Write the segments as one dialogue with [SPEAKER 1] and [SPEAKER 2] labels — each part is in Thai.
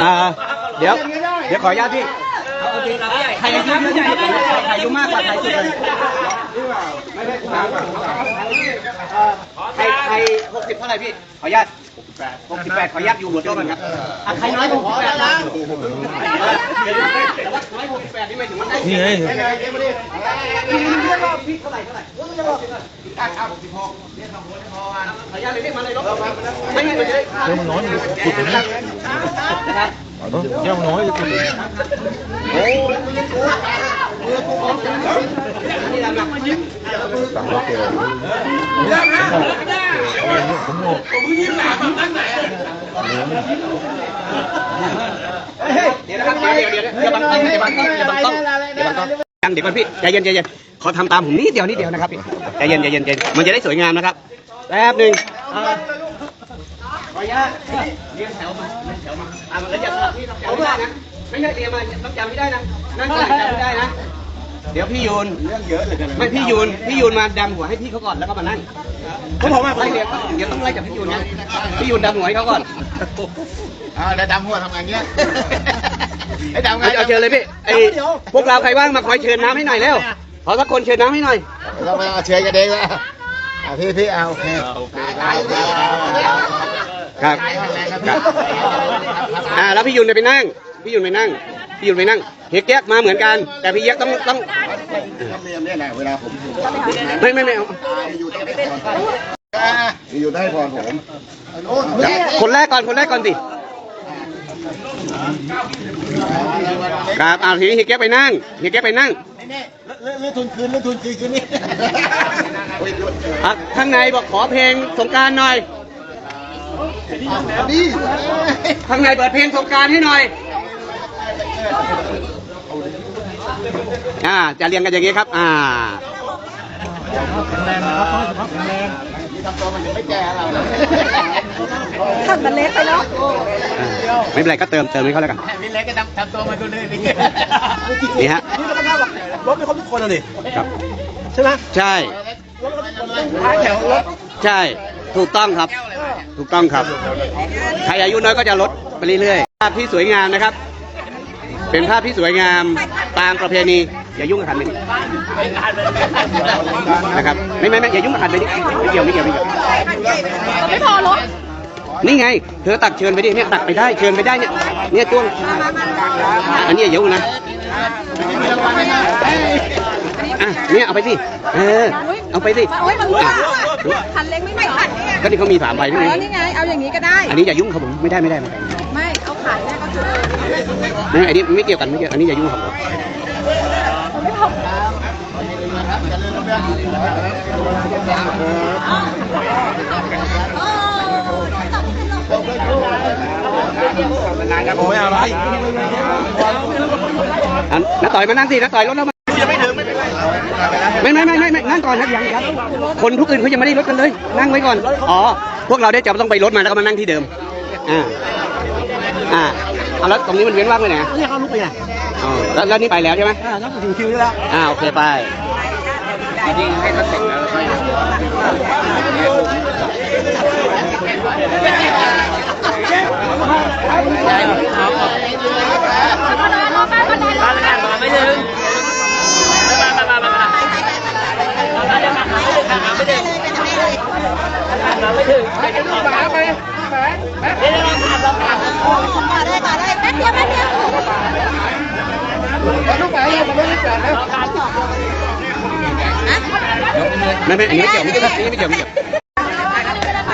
[SPEAKER 1] อ่าเดี๋ยว เดี๋ยวขออนุญาตพี่ ใครอายุเยอะที่สุดใครอายุมากกว่าใครสุดเลยใครใครหกสิบเท่าไหร่พี่ ขออนุญาตหกสิบแปดขออนุญาตอยู่หัวโต๊ะก่อนครับอะใครน้อยหกสิบแปดนะร้อยหกสิบแปดนี่ไม่ถึงมันได้
[SPEAKER 2] นี่ไง
[SPEAKER 1] พี่เรียกว่าพี่เท่าไหร่เท่าไหร่เรียกว่าการเอาหกสิบหกเรียกคำพูดพอขออนุญาตเลยเรียกมาเลยรถไม่งั้นมันจะได้
[SPEAKER 2] เจ้ามันน้อยอยู่ขุดถึงนะ
[SPEAKER 1] นะครับ
[SPEAKER 2] เจ้ามันน้อยอยู่ขุดถึง
[SPEAKER 1] นี่ลำหนัก
[SPEAKER 2] สามร้อยกิม
[SPEAKER 1] เดี๋ยวนะครับเลยเดี๋ยวเงต้องเลย งเดี๋ยวบังต้องเดี๋ยวบังต้องยังเดี๋ยวก่อนพี่ใจเย็นใจเย็นขอทำตามผมนิดเดียวนิดเดียวนะครับพี่ใจเย็นใจเย็นใจเย็นมันจะได้สวยงามนะครับแป๊บหนึ่ง ขออนุญาตเรียงแถวมาเรียงแถวมาอ่ามันแล้วอย่าพี่ต้องจำไม่ได้นะไม่ใช่เรียงมาต้องจำไม่ได้นะนั่นก็จำไม่ได้นะ เดี๋ยวพี่ยูนเรื่องเยอะเลยไม่พี่ยูนพี่ยูนมาดำหัวให้พี่เขาก่อนแล้วก็มานั่งผมผมมาไล่เรียงเดี๋ยวต้องไล่จากพี่ยูนนะพี่ยูนดำหัวให้เขาก่อน
[SPEAKER 3] อ่าแล้วดำหัวทำไงเงี้ยไอ้ดำไง
[SPEAKER 1] เอาเอาเชิญเลยพี่ไอ้พวกเราใครว่างมาคอยเชิญน้ำให้หน่อยเร็วขอสักคนเชิญน้ำให้หน่อย
[SPEAKER 3] เราไปเอาเชื้อกันเองละอ่าพี่พี่เอาโอเค
[SPEAKER 1] ครับครับอ่าแล้วพี่ยุนจะไปนั่ง พี่ยุนไปนั่ง พี่ยุนไปนั่งเฮียแก๊กมาเหมือนกัน แต่พี่แยกต้องต้อง
[SPEAKER 3] ธรรมเนียมเนี่ยแหละเวลาผมอยู่
[SPEAKER 1] ไม่ไม่ไม่เอา
[SPEAKER 3] อยู่ต้องให้พรอยู่ได้พรผมโอ้ย
[SPEAKER 1] คนแรกก่อนคนแรกก่อนสิครับอ่าทีนี้เฮียแก๊กไปนั่งเฮียแก๊กไปนั่ง
[SPEAKER 3] เรื่องเรื่องทุนคืนเรื่องทุนคืนคืนนี่
[SPEAKER 1] อะข้างในบอกขอเพลงสงกรารหน่อย
[SPEAKER 3] นี่
[SPEAKER 1] ข้างในเปิดเพลงสงกรารให้หน่อย อ่า จะเรียงกันอย่างนี้ครับ อ่า
[SPEAKER 3] ทำตัวมันยังไม่แก่เรา
[SPEAKER 4] ขันมันเล็กไปเนาะ
[SPEAKER 1] อ่าไม่เป็นไรก็เติมเติมให้เขาแล้วกัน
[SPEAKER 3] พี่เล็กก็ทำทำตัวมันตัวนึงนี่
[SPEAKER 1] นี่ฮะ
[SPEAKER 2] รถไม่ครบทุกคนเลย
[SPEAKER 1] ครับ
[SPEAKER 2] ใช่ไหม
[SPEAKER 1] ใช่
[SPEAKER 2] ท้ายแถวรถ
[SPEAKER 1] ใช่ ถูกต้องครับ ถูกต้องครับ ใครอายุน้อยก็จะลดไปเรื่อยๆ ภาพที่สวยงามนะครับ เป็นภาพที่สวยงามตามประเพณี อย่ายุ่งกับขันไปดินะครับ ไม่ไม่ไม่อย่ายุ่งกับขันไปดิไม่เกี่ยวไม่เกี่ยวไม่เกี่ยว
[SPEAKER 4] ไม่พอรถ
[SPEAKER 1] นี่ไง เธอตักเชิญไปดิเนี่ยตักไปได้เชิญไปได้เนี่ยเนี่ยจ้วง อันนี้อย่ายุ่งนะอะเนี่ยเอาไปสิ เออ เอาไปสิ
[SPEAKER 4] โอ้ยมันรั่ว
[SPEAKER 1] อะ
[SPEAKER 4] ขันเล็กไม่ไม่ขันนี่ไง
[SPEAKER 1] ก็นี่เขามีสามใบ
[SPEAKER 4] อ๋
[SPEAKER 1] ใช่ไหม
[SPEAKER 4] อนี่ไง เอาอย่างนี้ก็ได้
[SPEAKER 1] อันนี้อย่ายุ่งครับผมไม่ได้ไม่ได้ไม่ได้
[SPEAKER 4] ไม่เอาขันเนี่ยก็คือ
[SPEAKER 1] ไม่อันนี้ไม่เกี่ยวกันไม่เกี่ยวอันนี้อย่ายุ่งครับผม
[SPEAKER 4] ไม่พอ
[SPEAKER 2] ผมไม่เอาอะไร
[SPEAKER 1] อันน้าต่อยมานั่งสิน้าต่อยรถแล้ว
[SPEAKER 2] ไม่ไม่ไม่
[SPEAKER 1] ไม่ไม่นั่งก่อนครับยังยังคนทุกอื่นเขายังไม่ได้รถกันเลย นั่งไว้ก่อน อ๋อ พวกเราได้จะต้องไปรถมาแล้วก็มานั่งที่เดิม อ่า อ่าเอาแล้วตรงนี้มันเว้นว่างไว้ไหนอะ
[SPEAKER 2] นี่เขาลุกไปไง
[SPEAKER 1] อ๋อแล้วแล้วนี่ไปแล้วใช่ไหม
[SPEAKER 2] อ่าต้องถึงคิวนี่แล้ว
[SPEAKER 1] อ่าโอเคไปจริงๆให้เขาเสร็จแล้วค่อย ไม่ไม่อันนี้ไม่เกี่ยวไม่เกี่ยวอันนี้ไม่เกี่ยวไม่เกี่ยว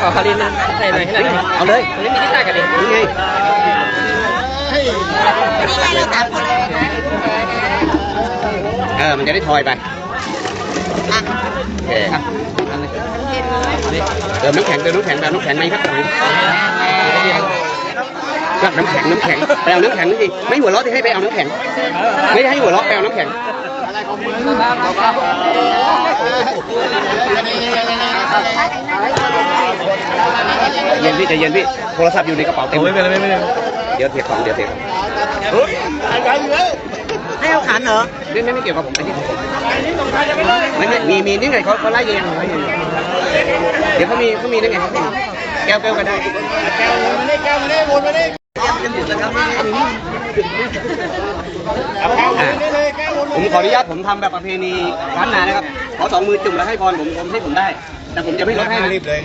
[SPEAKER 1] ขอคารินนะใส่หน่อยให้หน่อยเอาเลยนี่มีที่ใส่กันดินี่ไงเออมันจะได้ทอยไป โอเคครับเติมน้ำแข็งเติมน้ำแข็งแบบน้ำแข็งไหมครับรับน้ำแข็งน้ำแข็งไปเอาน้ำแข็งสิไม่หัวเราะที่ให้ไปเอาน้ำแข็ง ไม่ได้ให้หัวเราะไปเอาน้ำแข็งเย็นพี่ใจเย็นพี่โทรศัพท์อยู่ในกระเป๋าเต็ม
[SPEAKER 2] ไม่เป็นไรไม่เป็นไร
[SPEAKER 1] เดี๋ยวเทของเดี๋ยวเทของ
[SPEAKER 2] ให้เอาขันเหรอ
[SPEAKER 1] ไม่ไม่ไม่เกี่ยวกับผมอันนี้ของผมไม่ไม่มีมีนี่ไงเขาเขาไล่เรียงไล่เรียงเดี๋ยวเขามีเขามีนั่นไงเขามีแก้วแก้วก็ได้
[SPEAKER 3] แก้วมาได้แก้วมาได้วนมาได้
[SPEAKER 1] อะผมขออนุญาตผมทำแบบประเพณีล้านนานะครับ ขอสองมือจุ่มแล้วให้พรผมผมให้ผมได้ แต่ผมจะไม่ลดให้นะรีบเลย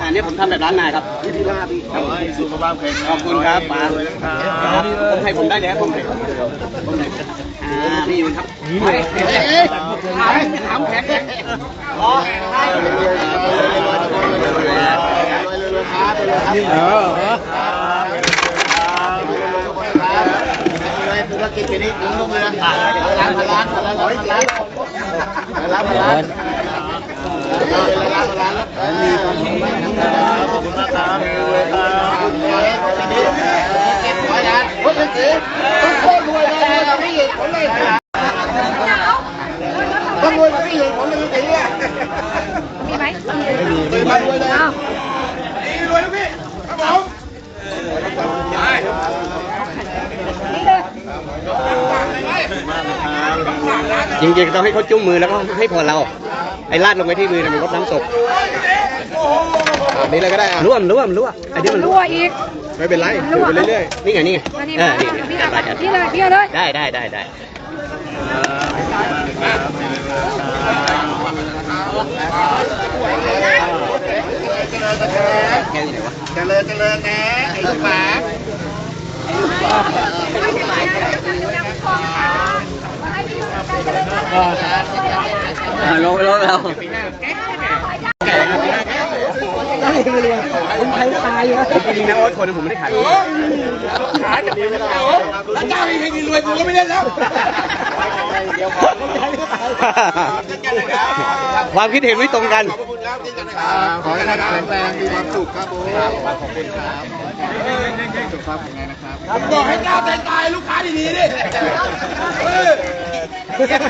[SPEAKER 1] อันนี้ผมทำแบบล้านนาครับสุขภาพแข็งขอบคุณครับป้าครับผมให้ผมได้แล้วผมให้ ผมให้อ่าพี่ยืนครับไปถามถามแขกเนี่ยอ๋อ
[SPEAKER 2] เออ
[SPEAKER 3] ธุรกิจปีนี้ลุงลุงเลยนะล้านล้านล้านร้อยล้านล้านล้านล้านล้านมีความสุขมากนะครับขอบคุณมากครับร้อยล้านโอ้ยเป็นสีต้องโคตรรวยเลย นะไม่เห็นผลเลยต้องรวยไม่เห็นผลเลยเป็นสีเนี่ย
[SPEAKER 4] มีไหม
[SPEAKER 3] ไม่มีไม่มีรวยเลย
[SPEAKER 4] อ้าว
[SPEAKER 3] รวยนะพี่ครับผม
[SPEAKER 4] นี่เลย
[SPEAKER 1] จริงๆต้องให้เขาจุ้มมือแล้วก็ให้พรเราไอ้ลาดลงไปที่มือเนี่ยมันลดน้ำตก
[SPEAKER 3] แบบนี้เลยก็ได้อะ
[SPEAKER 1] ร่วมร่วมร่วมไอ้ที่มัน
[SPEAKER 4] รั่วอีก
[SPEAKER 3] ไม่เป็นไรดูไปเรื่อย
[SPEAKER 1] นี่ไงนี่ไง
[SPEAKER 4] อันนี้
[SPEAKER 1] เอ
[SPEAKER 4] มา
[SPEAKER 1] อนี่
[SPEAKER 4] พี่
[SPEAKER 1] จัดไป
[SPEAKER 4] เลย
[SPEAKER 1] จัด
[SPEAKER 4] พี่เลยพี่เลย
[SPEAKER 1] ได้ได้ได้ได้
[SPEAKER 3] ๆเจริญเจริญนะไอ้ลูกหมา
[SPEAKER 1] ลงลงเรา
[SPEAKER 2] ผมใครตายอยู่
[SPEAKER 1] ผมจริงนะโอ๊ตคนผมไม่ได้ขายขายแต่แล้วเจ้าให้ดีรวยกูก็ไม่เล่นแล้วความคิดเห็นไม่ตรงกัน
[SPEAKER 3] ขอให้ท่านแข็งแรงมีความสุขครับผมขอบคุณครับสุขภาพแข็งแรงนะครับ
[SPEAKER 2] บอกให้ก้าวใจตายลูกค้าดีๆดิ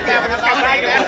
[SPEAKER 3] แกมันทำได้แล้ว